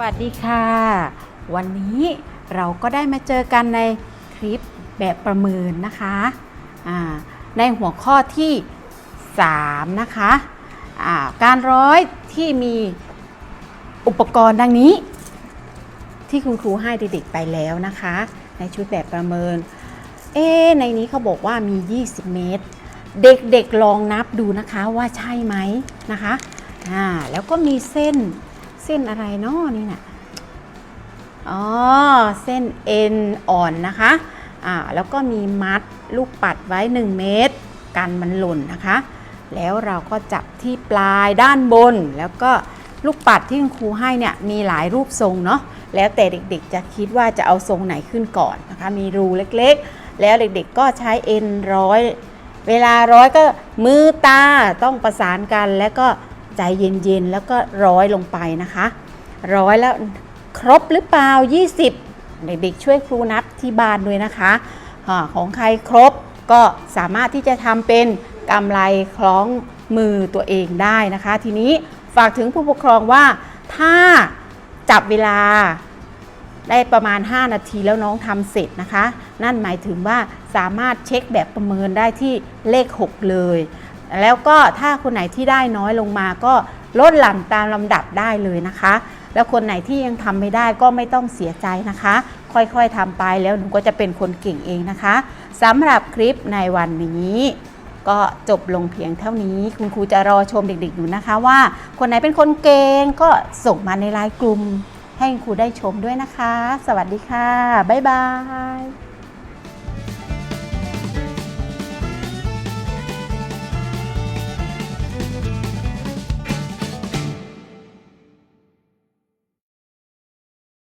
วัสดีค่ะ วันนี้เราก็ได้มาเจอกันในคลิปแบบประเมินนะคะในหัวข้อที่ 3 นะคะอ่าการร้อยที่มีอุปกรณ์ดังนี้ ที่คุณครูให้เด็กๆไปแล้วนะคะ ในชุดแบบประเมิน เอ๊ในนี้เขาบอกว่ามี 20 เมตร เด็กๆลองนับดูนะคะว่าใช่ไหมนะคะแล้วก็มีเส้น เส้นอะไรเนาะนี่น่ะอ๋อ เส้นเอ็นอ่อนนะคะ อ่า แล้วก็มีมัดลูกปัดไว้ 1 เมตร กันมันหล่นนะคะ แล้วเราก็จับที่ปลายด้านบน แล้วก็ลูกปัดที่คุณครูให้เนี่ยมีหลายรูปทรงเนาะ แล้วแต่เด็กๆจะคิดว่าจะเอาทรงไหนขึ้นก่อนนะคะ มีรูเล็กๆ แล้วเด็กๆก็ใช้เอ็นร้อย เวลาร้อยก็มือตาต้องประสานกันแล้วก็ ใจเย็นๆ แล้วก็ร้อยลงไปนะคะ ร้อยแล้วครบหรือเปล่า 20 เด็กๆช่วยครูนับที่บ้านด้วยนะคะอาของใครครบก็สามารถที่จะทำเป็นกำไรคล้องมือตัวเองได้นะคะ ทีนี้ฝากถึงผู้ปกครองว่าถ้าจับเวลาได้ประมาณ 5 นาทีแล้วน้องทำเสร็จนะคะ นั่นหมายถึงว่าสามารถเช็คแบบประเมินได้ที่เลข 6 เลย แล้วก็ถ้าคนไหนที่ได้น้อยลงมาก็ลดหลั่นตามลำดับได้เลยนะคะ แล้วคนไหนที่ยังทำไม่ได้ก็ไม่ต้องเสียใจนะคะ ค่อยๆทำไปแล้วหนูก็จะเป็นคนเก่งเองนะคะสำหรับคลิปในวันนี้ก็จบลงเพียงเท่านี้ คุณครูจะรอชมเด็กๆอยู่นะคะว่า คนไหนเป็นคนเก่งก็ส่งมาในไลน์กลุ่ม ให้คุณครูได้ชมด้วยนะคะ สวัสดีค่ะ บ๊ายบาย